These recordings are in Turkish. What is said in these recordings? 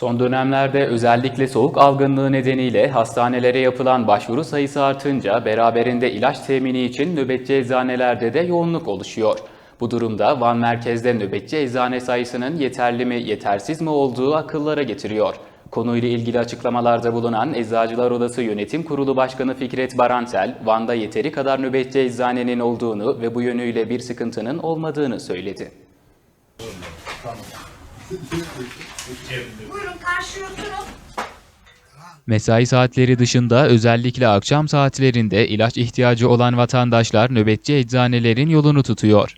Son dönemlerde özellikle soğuk algınlığı nedeniyle hastanelere yapılan başvuru sayısı artınca beraberinde ilaç temini için nöbetçi eczanelerde de yoğunluk oluşuyor. Bu durumda Van merkezde nöbetçi eczane sayısının yeterli mi yetersiz mi olduğu akıllara getiriyor. Konuyla ilgili açıklamalarda bulunan Eczacılar Odası Yönetim Kurulu Başkanı Fikret Barantel, Van'da yeteri kadar nöbetçi eczanenin olduğunu ve bu yönüyle bir sıkıntının olmadığını söyledi. Buyurun karşıya oturun. Mesai saatleri dışında özellikle akşam saatlerinde ilaç ihtiyacı olan vatandaşlar nöbetçi eczanelerin yolunu tutuyor.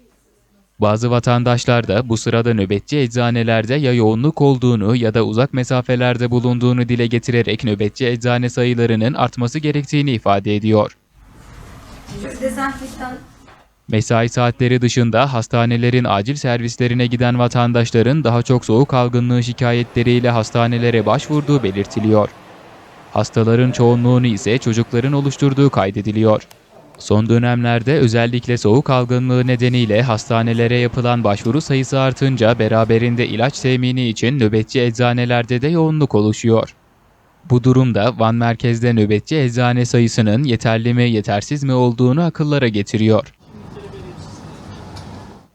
Bazı vatandaşlar da bu sırada nöbetçi eczanelerde ya yoğunluk olduğunu ya da uzak mesafelerde bulunduğunu dile getirerek nöbetçi eczane sayılarının artması gerektiğini ifade ediyor. Dezenfektan Mesai saatleri dışında hastanelerin acil servislerine giden vatandaşların daha çok soğuk algınlığı şikayetleriyle hastanelere başvurduğu belirtiliyor. Hastaların çoğunluğunu ise çocukların oluşturduğu kaydediliyor. Son dönemlerde özellikle soğuk algınlığı nedeniyle hastanelere yapılan başvuru sayısı artınca beraberinde ilaç temini için nöbetçi eczanelerde de yoğunluk oluşuyor. Bu durumda Van merkezde nöbetçi eczane sayısının yeterli mi yetersiz mi olduğunu akıllara getiriyor.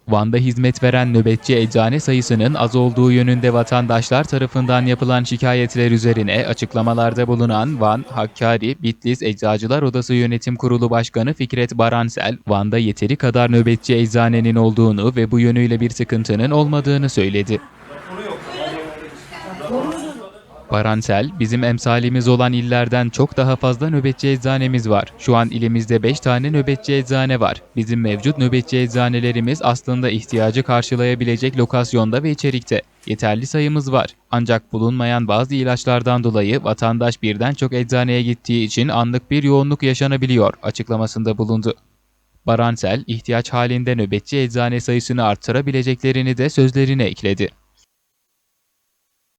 Van'da hizmet veren nöbetçi eczane sayısının az olduğu yönünde vatandaşlar tarafından yapılan şikayetler üzerine açıklamalarda bulunan Van, Hakkari, Bitlis Eczacılar Odası Yönetim Kurulu Başkanı Fikret Baransel, Van'da yeteri kadar nöbetçi eczanenin olduğunu ve bu yönüyle bir sıkıntının olmadığını söyledi. Baransel, bizim emsalimiz olan illerden çok daha fazla nöbetçi eczanemiz var. Şu an ilimizde 5 tane nöbetçi eczane var. Bizim mevcut nöbetçi eczanelerimiz aslında ihtiyacı karşılayabilecek lokasyonda ve içerikte. Yeterli sayımız var. Ancak bulunmayan bazı ilaçlardan dolayı vatandaş birden çok eczaneye gittiği için anlık bir yoğunluk yaşanabiliyor açıklamasında bulundu. Baransel, ihtiyaç halinde nöbetçi eczane sayısını arttırabileceklerini de sözlerine ekledi.